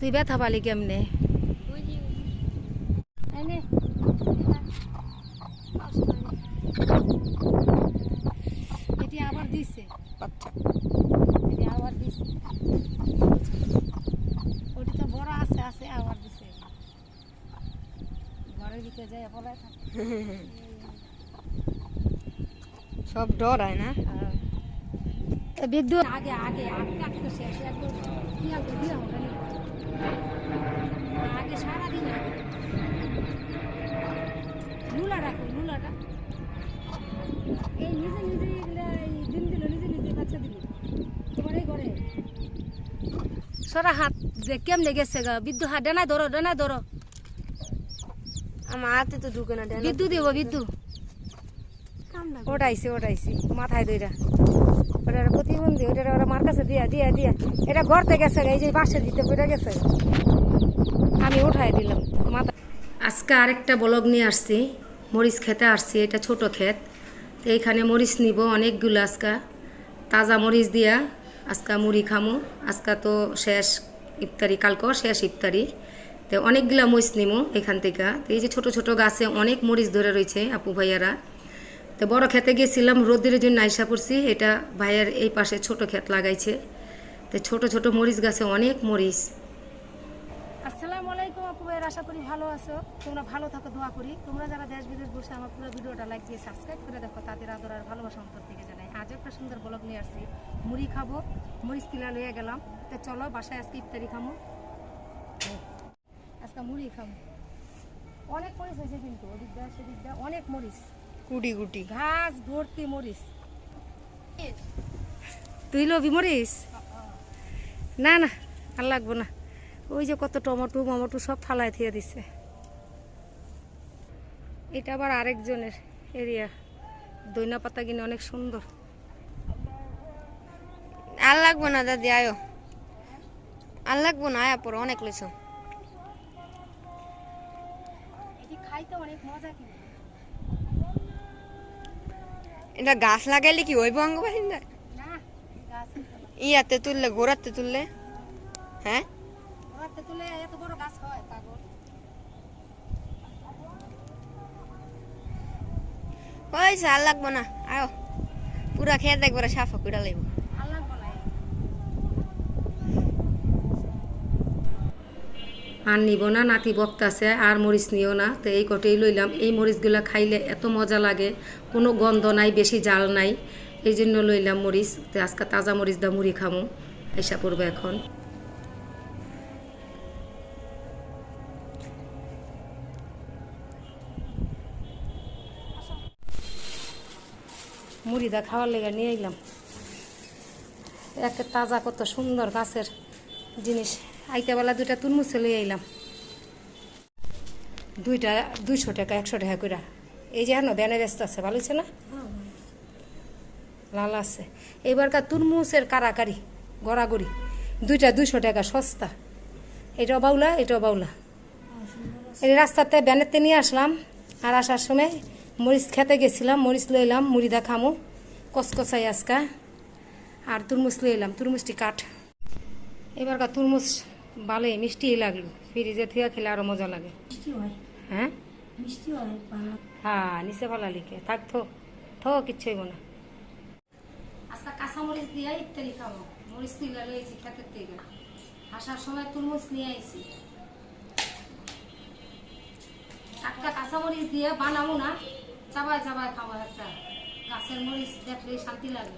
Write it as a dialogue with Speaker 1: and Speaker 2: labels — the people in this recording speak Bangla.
Speaker 1: তুই ব্যথা পালি কেমনে এটি আবার দিছে এটি আবার দিছে ওটি তো বড় আছে আছে আবার দিছে ঘরের ভিতরে থাকে
Speaker 2: সব ডরায় না
Speaker 1: তা বিদ্যুৎ আগে আগে আগে শেষ একদম না আগে সারাদিন আগে। লুলা রাখো লুলাটা? এই নিজে নিজে এগুলা এই দিন দিল নিজে নিজে বাচ্চা দিল। তোমার এই ঘরে। সরা হাত যে কেমনে গেছে গা? বিদ্যুৎ হাত ডানায় ধরো ডানায় ধরো।
Speaker 2: আমার হাতে তো ঢুকে না
Speaker 1: বিদ্যুৎ দেবো বিদ্যুৎ। ওটাইছে ওটাইছে মাথায় দইরা ওটার প্রতিবন্ধী, ওটার ওরা মার কাছে দিয়া দিয়া দিয়া। এটা গড়তে গেছে, এই যে পাশের দিতে পড়ে গেছে। আমি উঠাই দিলাম। মাথা আজকে আরেকটা ব্লগ নিয়ে আসছি। মরিচ খেতে আসছি, এটা ছোট ক্ষেত। তো এইখানে মরিচ নিব অনেকগুলো আজকা। তাজা মরিচ দিয়া আজকা মুড়ি খামু। আজকা তো শেষ ইফতারি, কালকেও শেষ ইফতারি। তো অনেকগুলা মরিচ নিমু এখান থেকে। তো এই যে ছোট ছোট গাছে অনেক মরিচ ধরে রয়েছে, আপু ভাইয়ারা। তো বড় খেতে গিয়েছিলাম রোদের জন্য আইসা পড়ছি। এটা ভাইয়ের এই পাশে ছোট ক্ষেত লাগাইছে। তো ছোট ছোট মরিচ গাছে অনেক মরিচ। আসসালামু আলাইকুম আপু আশা করি ভালো আছো। তোমরা ভালো থাকো করি। তোমরা যারা দেশ বিদেশ বসে আমার পুরো ভিডিওটা লাইক দিয়ে সাবস্ক্রাইব করে দেখো, তাদের আর ভালোবাসা থেকে জানাই। সুন্দর নিয়ে আসছি। মুড়ি খাব গেলাম। চলো, বাসায় মুড়ি খাব অনেক মরিচ হয়েছে কিন্তু অনেক মরিচ।
Speaker 2: কুটি কুটি
Speaker 1: ঘাস ভর্তি মরিচ। তুই লবি মরিচ? না না আর লাগবো না। ওই যে কত টমেটো মমটো সব ফালাই থিয়ে দিছে। এটা আবার আরেকজনের এরিয়া। দইনা পাতা কিনে অনেক সুন্দর।
Speaker 2: আর লাগবো না দাদি আয়ো। আর লাগবো না আয়া পরে অনেক লইছ।
Speaker 1: খাইতে অনেক মজা কিন্তু।
Speaker 2: এটা গাছ লাগাইলে কি হইব অঙ্গ বাসিন্দা
Speaker 1: না।
Speaker 2: ইয়াতে তুললে গোড়াতে তুললে? হ্যাঁ? ওই আর লাগবো না আয়ো। পুরা খেয়ে দেখব সাফা কুড়া লাগবো
Speaker 1: আর নিব না, নাতি বক্তাছে আর মরিচ নিও না। তো এই কটেই লইলাম। এই মরিচগুলা খাইলে এত মজা লাগে, কোনো গন্ধ নাই, বেশি জাল নাই। এই জন্য লইলাম মরিচ। তো আজকে তাজা মরিচ দা মুড়ি খামো, আইসা পড়ব এখন। মুড়ি দা খাওয়ার লেগে নিয়ে এলাম একটা তাজা কত সুন্দর গাছের জিনিস। আইতেবেলা দুইটা তুরমুজ লই আইলাম। দুইটা, দুইশো টাকা, একশো টাকা করে এই যে হ্যাঁ ব্যানে ব্যস্ত আছে, ভালো না? লাল আছে। এবারকার তুরমুজের কারাকারি, গড়াগড়ি। দুইটা দুইশো টাকা, সস্তা। এটাও বাউলা এটাও বাউলা। এই রাস্তাতে ব্যানেতে নিয়ে আসলাম, আর আসার সময় মরিচ খেতে গেছিলাম, মরিচ লইলাম মুড়ি দা খামু কসকসাই আজকা। আর তুরমুজ লইলাম তুরমুজটি কাঠ। এবারকার তুরমুজ ভালোই মিষ্টিই লাগল। ফ্রিজে থেকে খেলে আরও মজা লাগে। হ্যাঁ? হ্যাঁ? নিচে ভালো লিখে। থাক থো। থো কিচ্ছু হইব না। আজকে কাঁচা মরিচ দিয়ে ইত্যাদি খাব। মরিচ তুলে লইছি খেতের থেকে আসার সময় তুরমুজ নিয়ে আইছি। টাটকা কাঁচা মরিচ দিয়ে বানাবো না। চাবায় চাবায় খাব একটা। গাছের মরিচ দেখলে শান্তি লাগে।